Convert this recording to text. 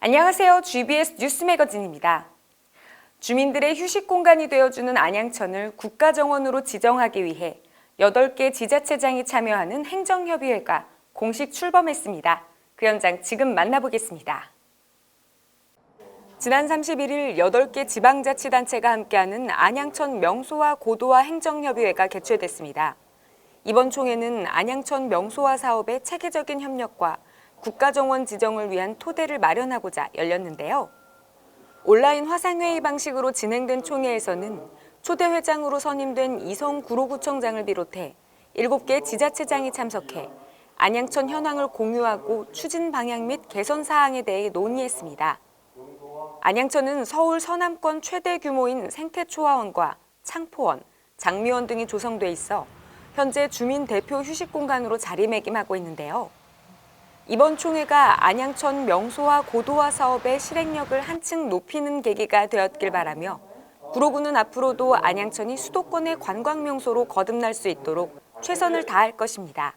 안녕하세요. GBS 뉴스 매거진입니다. 주민들의 휴식 공간이 되어주는 안양천을 국가정원으로 지정하기 위해 8개 지자체장이 참여하는 행정협의회가 공식 출범했습니다. 그 현장 지금 만나보겠습니다. 지난 31일 8개 지방자치단체가 함께하는 안양천 명소화 고도화 행정협의회가 개최됐습니다. 이번 총회는 안양천 명소화 사업의 체계적인 협력과 국가정원 지정을 위한 토대를 마련하고자 열렸는데요. 온라인 화상회의 방식으로 진행된 총회에서는 초대 회장으로 선임된 이성 구로구청장을 비롯해 7개 지자체장이 참석해 안양천 현황을 공유하고 추진 방향 및 개선 사항에 대해 논의했습니다. 안양천은 서울 서남권 최대 규모인 생태초화원과 창포원, 장미원 등이 조성돼 있어 현재 주민 대표 휴식 공간으로 자리매김하고 있는데요. 이번 총회가 안양천 명소화 고도화 사업의 실행력을 한층 높이는 계기가 되었길 바라며 구로구는 앞으로도 안양천이 수도권의 관광 명소로 거듭날 수 있도록 최선을 다할 것입니다.